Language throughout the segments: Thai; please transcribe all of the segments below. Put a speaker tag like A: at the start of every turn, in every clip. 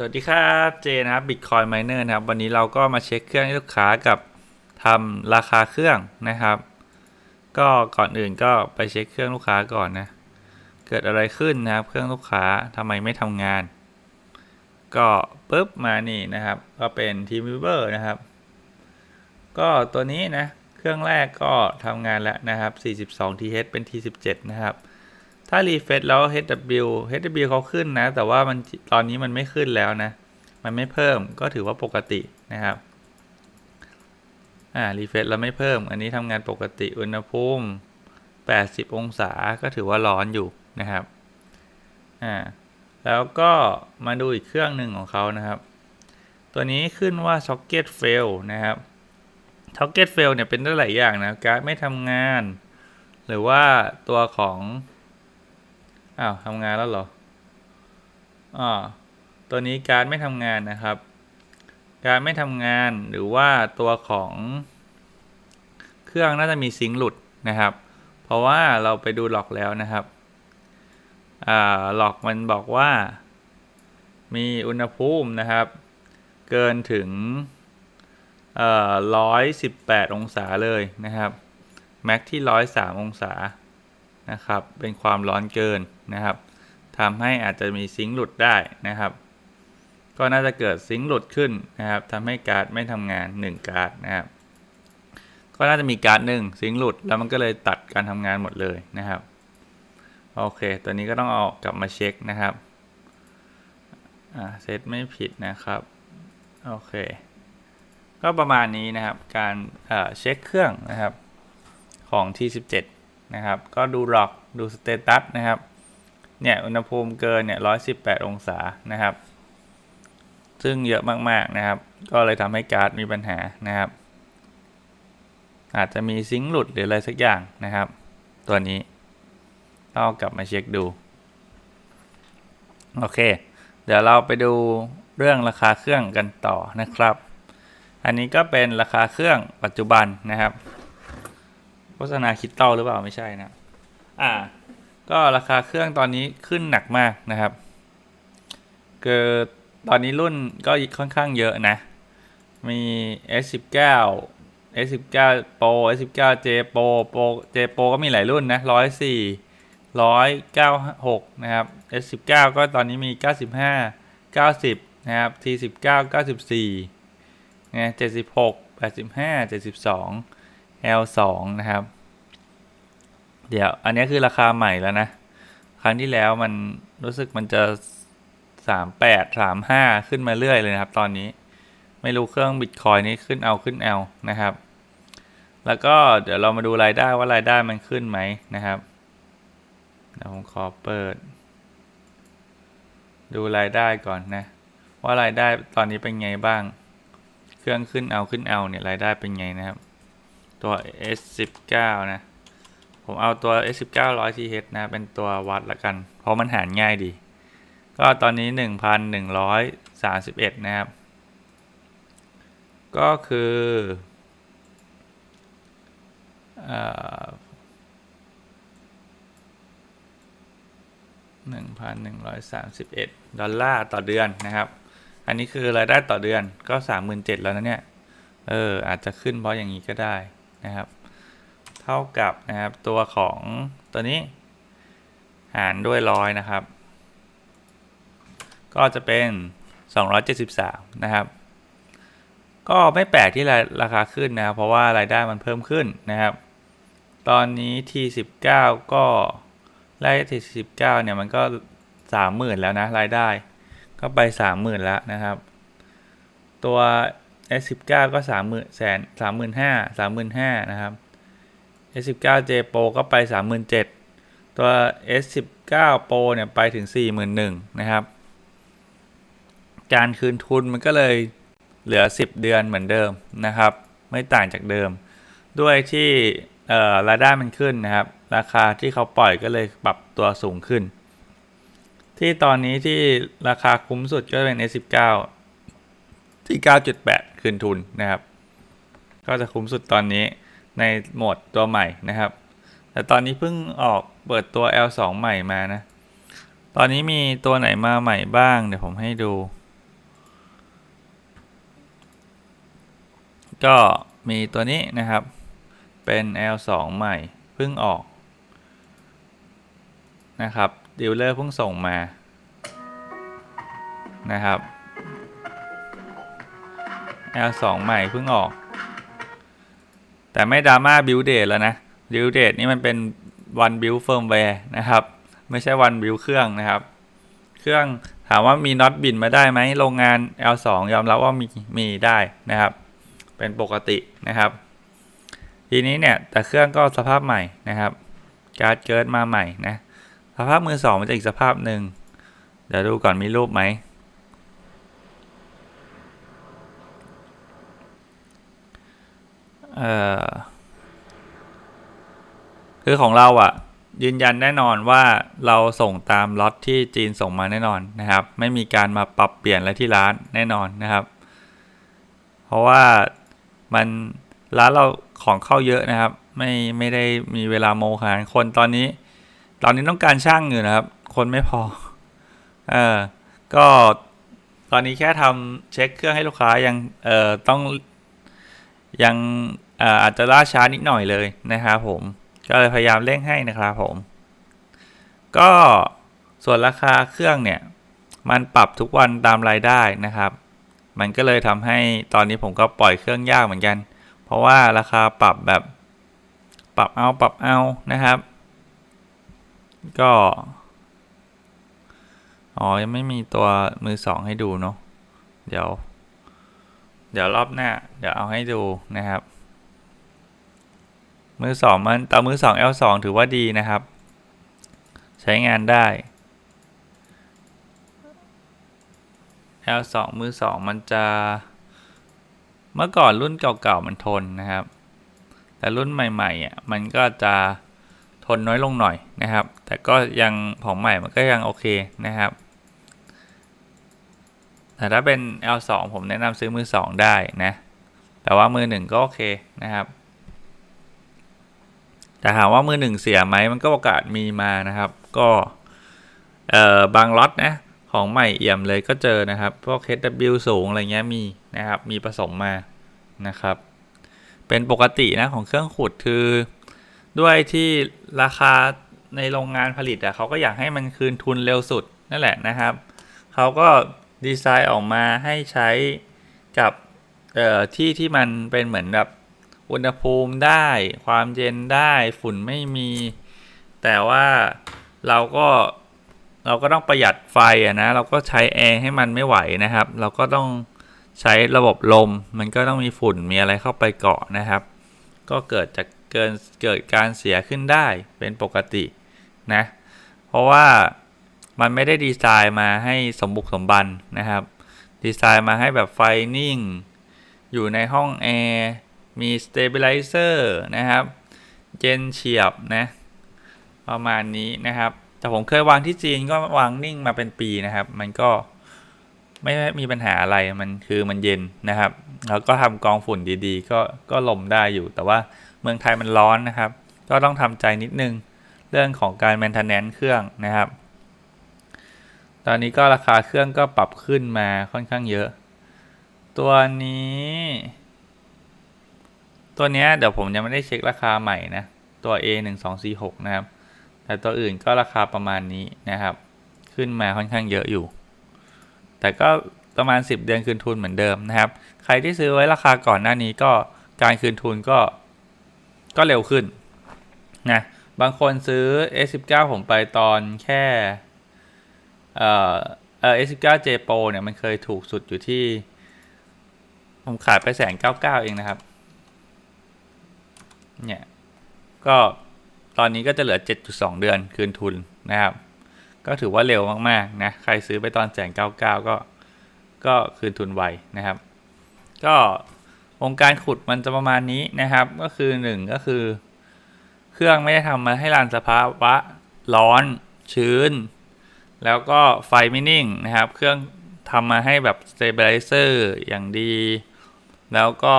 A: สวัสดีครับเจนะครับ Bitcoin Miner นะครับ วันนี้เราก็มาเช็คเครื่องให้ลูกค้ากับทำราคาเครื่องนะครับ ก็ก่อนอื่นก็ไปเช็คเครื่องลูกค้าก่อนนะ เกิดอะไรขึ้นนะครับ เครื่องลูกค้าทำไมไม่ทำงาน ก็ปุ๊บมานี่นะครับ ก็เป็น TeamViewer นะครับ ก็ตัวนี้นะ เครื่องแรกก็ทำงานแล้วนะครับ 42 TH เป็น T17 นะครับ ถ้ารีเฟซแล้ว HW HW เขาขึ้นนะ แต่ว่ามันตอนนี้มันไม่ขึ้นแล้วนะ มันไม่เพิ่มก็ถือว่าปกตินะครับ อ่ารีเฟซแล้วไม่เพิ่ม อันนี้ทำงานปกติอุณหภูมิ 80 องศาก็ถือว่าร้อนอยู่นะครับ อ่า แล้วก็มาดูอีกเครื่องหนึ่งของเขานะครับ ตัวนี้ขึ้นว่า socket fail นะครับ socket fail เนี่ยเป็นได้หลายอย่างนะ การ์ดไม่ทำงาน หรือว่าตัวของ อ้าวทำงานแล้วเหรออ่าตัวนี้การไม่ทำงานนะครับ การไม่ทำงานหรือว่าตัวของเครื่องน่าจะมีซิงค์หลุดนะครับ เพราะว่าเราไปดูหลอกแล้วนะครับอ่าหลอกมันบอกว่า มีอุณหภูมินะครับ เกินถึงเอ่อร้อยสิบแปดองศาเลยนะครับ แม็กที่ร้อยสามองศานะครับ เป็นความร้อนเกิน นะครับทำให้อาจจะมีซิงค์หลุดได้นะครับ ก็น่าจะเกิดซิงค์หลุดขึ้นนะครับทำให้การ์ดไม่ทำงาน 1 การ์ดนะครับ ก็น่าจะมีการ์ดหนึ่งซิงค์หลุดแล้วมันก็เลยตัดการทำงานหมดเลยนะครับโอเค ตัวนี้ก็ต้องเอากลับมาเช็คนะครับเซตไม่ผิดนะครับโอเค ก็ประมาณนี้นะครับ การเช็คเครื่องนะครับของ T17 นะครับ ก็ดูหลอกดูสเตตัสนะครับ เนี่ยอุณหภูมิเกินเนี่ย118องศานะครับ ซึ่งเยอะมากๆนะครับ ก็เลยทำให้การ์ดมีปัญหานะครับ อาจจะมีซิงค์หลุดหรืออะไรสักอย่างนะครับ ตัวนี้ต้องกลับมาเช็คดู โอเค เดี๋ยวเราไปดูเรื่องราคาเครื่องกันต่อนะครับ อันนี้ก็เป็นราคาเครื่องปัจจุบันนะครับ โฆษณาคิดเต้าหรือเปล่าไม่ใช่นะ อ่า ก็ราคาเครื่องตอนนี้ขึ้นหนักมากนะครับเกิดตอนนี้รุ่นก็ค่อนข้างเยอะนะ มี S19 S19 Pro S19 J Pro Pro J Pro ก็มีหลายรุ่นนะ104 196นะครับ S19 ก็ตอนนี้มี 95 90 นะครับ T19 94นะ76 85 72 L2 นะครับ เดี๋ยว อันนี้คือราคาใหม่แล้วนะ ครั้งที่แล้วมันรู้สึกมันจะสามแปดสามห้าขึ้นมาเรื่อยเลยนะครับ ตอนนี้ ไม่รู้เครื่องบิตคอยนี้ขึ้นเอาขึ้นเอานะครับ แล้วก็เดี๋ยวเรามาดูรายได้ว่ารายได้มันขึ้นไหมนะครับเดี๋ยวผมขอเปิด ดูรายได้ก่อนนะ ว่ารายได้ตอนนี้เป็นไงบ้าง เครื่องขึ้นเอาขึ้นเอาเนี่ยรายได้เป็นไงนะครับ ตัว S19 นะ ผมเอาตัว S19 100TH นะเป็นตัววัดละกัน เพราะมันหารง่ายดี ก็ตอนนี้ 1,131 นะครับ ก็คือหนึ่งพันหนึ่งร้อยสามสิบเอ็ดดอลลาร์ต่อเดือนนะครับ อันนี้คือรายได้ต่อเดือนก็สามหมื่นเจ็ดแล้วนะเนี่ย เอออาจจะขึ้นเพราะอย่างนี้ก็ได้นะครับ ท่ากับนะครับตัวของตัวนี้ หารด้วยร้อยนะครับ ก็จะเป็น 273 นะครับ ก็ไม่แปลกที่ราคาขึ้นนะครับ เพราะว่ารายได้มันเพิ่มขึ้นนะครับ ตอนนี้ T19 ก็ไล่ T19 เนี่ยมันก็30,000แล้วนะรายได้ก็ไป 30,000แล้วนะครับ ตัว S19 ก็สามหมื่นแสนสามหมื่นห้าสามหมื่นห้านะครับ S19 J Pro ก็ไปสามหมื่นเจ็ดตัว S19 Pro เนี่ยไปถึงสี่หมื่นหนึ่งนะครับ การคืนทุนมันก็เลยเหลือ 10 เดือนเหมือนเดิมนะครับ ไม่ต่างจากเดิม ด้วยที่รายได้มันขึ้นนะครับ ราคาที่เขาปล่อยก็เลยปรับตัวสูงขึ้น ที่ตอนนี้ที่ราคาคุ้มสุดก็เป็น S19 ที่ 9.8 คืนทุนนะครับ ก็จะคุ้มสุดตอนนี้ ในโหมดตัวใหม่นะครับ แต่ตอนนี้เพิ่งออกเปิดตัว L2 ใหม่มานะ ตอนนี้มีตัวไหนมาใหม่บ้าง เดี๋ยวผมให้ดู ก็มีตัวนี้นะครับ เป็น L2 ใหม่เพิ่งออกนะครับดีลเลอร์เพิ่งส่งมานะครับ L2 ใหม่เพิ่งออก แต่ไม่ดราม่าบิลเดตแล้วนะบิลเดตนี่มันเป็นวันบิลเฟิร์มแวร์นะครับ ไม่ใช่วันบิลเครื่องนะครับ เครื่องถามว่ามีน็อตบินมาได้ไหมโรงงาน L2 ยอมรับว่ามีมีได้นะครับ เป็นปกตินะครับ ทีนี้เนี่ยแต่เครื่องก็สภาพใหม่นะครับ การ์ดเกิดมาใหม่นะสภาพมือสองมันจะอีกสภาพหนึ่งเดี๋ยวดูก่อนมีรูปไหม เออคือของเราอะ่ะ ยืนยันแน่นอนว่าเราส่งตามล็อตที่จีนส่งมาแน่นอนนะครับ ไม่มีการมาปรับเปลี่ยนอะไรที่ร้านแน่นอนนะครับ เพราะว่ามันร้านเราของเข้าเยอะนะครับ ไม่ไม่ได้มีเวลาโมขนานคนตอนนี้ ตอนนี้ต้องการช่างอยู่นะครับ คนไม่พอเออก็ตอนนี้แค่ทำเช็คเครื่องให้ลูกค้ายังเอ่อต้องยัง อาจจะล่าช้านิดหน่อยเลยนะครับผม ก็เลยพยายามเร่งให้นะครับผม ก็ส่วนราคาเครื่องเนี่ย มันปรับทุกวันตามรายได้นะครับ มันก็เลยทำให้ตอนนี้ผมก็ปล่อยเครื่องยากเหมือนกัน เพราะว่าราคาปรับแบบปรับเอาปรับเอานะครับ ก็อ๋อยังไม่มีตัวมือสองให้ดูเนาะเดี๋ยว เดี๋ยวรอบหน้า เดี๋ยวเอาให้ดูนะครับ มือสองมันแต่มือสอง L2 ถือว่าดีนะครับ ใช้งานได้ L2 มือสองมันจะ เมื่อก่อนรุ่นเก่าๆมันทนนะครับ แต่รุ่นใหม่ๆอะมันก็จะทนน้อยลงหน่อยนะครับ แต่ก็ยังของใหม่มันก็ยังโอเคนะครับ แต่ถ้าเป็น L2 ผมแนะนำซื้อมือ2ได้นะ แต่ว่ามือ1ก็โอเคนะครับ แต่ถามว่ามือ1เสียไหมมันก็โอกาสมีมานะครับ ก็เอ่อบางล็อตนะของใหม่เอี่ยมเลยก็เจอนะครับ พวก HW สูงอะไรเงี้ยมีนะครับ มีผสมมานะครับ เป็นปกตินะของเครื่องขุดคือด้วยที่ราคาในโรงงานผลิตอะเขาก็อยากให้มันคืนทุนเร็วสุดนั่นแหละนะครับ เขาก็ดีไซน์ออกมาให้ใช้กับเอ่อที่ที่มันเป็นเหมือนแบบ อุณหภูมิได้ ความเย็นได้ฝุ่นไม่มี แต่ว่าเราก็เราก็ต้องประหยัดไฟอะนะ เราก็ใช้แอร์ให้มันไม่ไหวนะครับ เราก็ต้องใช้ระบบลม มันก็ต้องมีฝุ่นมีอะไรเข้าไปเกาะนะครับ ก็เกิดจากเกินเกิดการเสียขึ้นได้เป็นปกตินะ เพราะว่ามันไม่ได้ดีไซน์มาให้สมบุกสมบันนะครับ ดีไซน์มาให้แบบไฟนิ่ง อยู่ในห้องแอร์ มีสเตเบลไลเซอร์นะครับ เจนเฉียบนะ ประมาณนี้นะครับ แต่ผมเคยวางที่จีนก็วางนิ่งมาเป็นปีนะครับ มันก็ไม่มีปัญหาอะไร มันคือมันเย็นนะครับ แล้วก็ทำกองฝุ่นดีๆ ก็ก็ลมได้อยู่ แต่ว่าเมืองไทยมันร้อนนะครับ ก็ต้องทำใจนิดนึง เรื่องของการ maintenance เครื่องนะครับ ตอนนี้ก็ราคาเครื่องก็ปรับขึ้นมาค่อนข้างเยอะ ตัวนี้ ตัวนี้เดี๋ยวผมยังไม่ได้เช็คราคาใหม่นะ ตัว A 1 2 4 6นะครับ แต่ตัวอื่นก็ราคาประมาณนี้นะครับ ขึ้นมาค่อนข้างเยอะอยู่ แต่ก็ประมาณ 10 เดือนคืนทุนเหมือนเดิมนะครับ ใครที่ซื้อไว้ราคาก่อนหน้านี้ก็การคืนทุนก็ก็เร็วขึ้นนะบางคนซื้อ S19 ผมไปตอนแค่ เอ่อเอ่อ S19 J Pro เนี่ยมันเคยถูกสุดอยู่ที่ ผมขายไปแสนเก้าเก้าเองนะครับ เนี่ยก็ตอนนี้ก็จะเหลือ 7.2 เดือนคืนทุนนะครับ ก็ถือว่าเร็วมากๆนะใครซื้อไปตอนแสนเก้าเก้าก็ก็คืนทุนไวนะครับ ก็วงการขุดมันจะประมาณนี้นะครับ ก็คือหนึ่งก็คือ เครื่องไม่ได้ทำมาให้รันสภาวะร้อนชื้น แล้วก็ไฟไม่นิ่งนะครับ เครื่องทำมาให้แบบสเตเบลไลเซอร์อย่างดี แล้วก็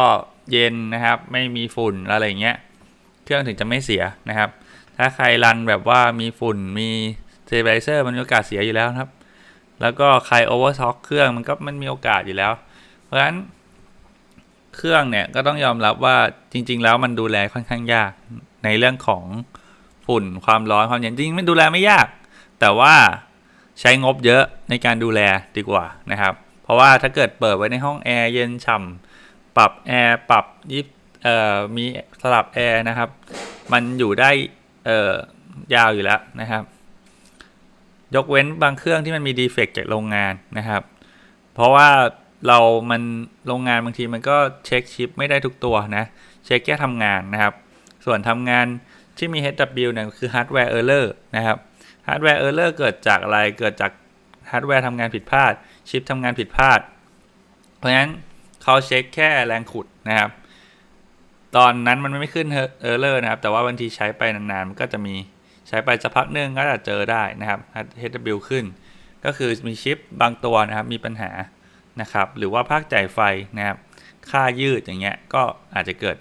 A: เย็นนะครับ ไม่มีฝุ่นอะไรเงี้ย เครื่องถึงจะไม่เสียนะครับ ถ้าใครรันแบบว่ามีฝุ่นมีเตเบลไลเซอร์มันมีโอกาสเสียอยู่แล้วครับ แล้วก็ใครโอเวอร์ช็อคเครื่องมันก็มันมีโอกาสอยู่แล้ว เพราะฉะนั้นเครื่องเนี่ยก็ต้องยอมรับว่าจริง ๆ แล้วมันดูแลค่อนข้างยากในเรื่องของฝุ่นความร้อนความเย็นจริงๆมันดูแลไม่ยาก แต่ว่าใช้งบเยอะในการดูแลดีกว่านะครับ เพราะว่าถ้าเกิดเปิดไว้ในห้องแอร์เย็นฉ่ำปรับแอร์ปรับยิบ เอ่อมีสลับแอร์นะครับ มันอยู่ได้เอ่อยาวอยู่แล้วนะครับ ยกเว้นบางเครื่องที่มันมีดีเฟกต์จากโรงงานนะครับ เพราะว่าเรา มันโรงงานบางทีมันก็เช็คชิปไม่ได้ทุกตัวนะ เช็คแค่ทำงานนะครับ ส่วนทำงานที่มี HW เนี่ยคือ Hardware Error นะครับ Hardware Error เกิดจากอะไร เกิดจากฮาร์ดแวร์ทำงานผิดพลาด ชิปทำงานผิดพลาด เพราะฉะนั้นเขาเช็คแค่แรงขุดนะครับ ตอนนั้นมันไม่ขึ้นเออร์เลอร์นะครับ แต่ว่าบางทีใช้ไปนานๆมันก็จะมีใช้ไปสักพักหนึงก็จะเจอได้นะครับ HW ขึ้น ก็คือมีชิปบางตัวนะครับมีปัญหานะครับ หรือว่าภาคจ่ายไฟนะครับ ค่ายืดอย่างเงี้ยก็อาจจะเกิด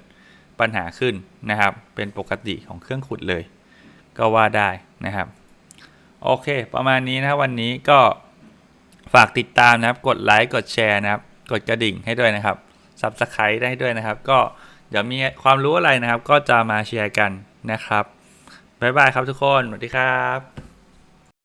A: ปัญหาขึ้นนะครับ เป็นปกติของเครื่องขุดเลย ก็ว่าได้นะครับ โอเค ประมาณนี้นะวันนี้ก็ฝากติดตามนะครับ กดไลค์กดแชร์นะครับ กดกระดิ่งให้ด้วยนะครับ Subscribe ได้ด้วยนะครับ ก็ เดี๋ยวมีความรู้อะไรนะครับ ก็จะมาแชร์กันนะครับบ๊ายบายครับทุกคนสวัสดีครับ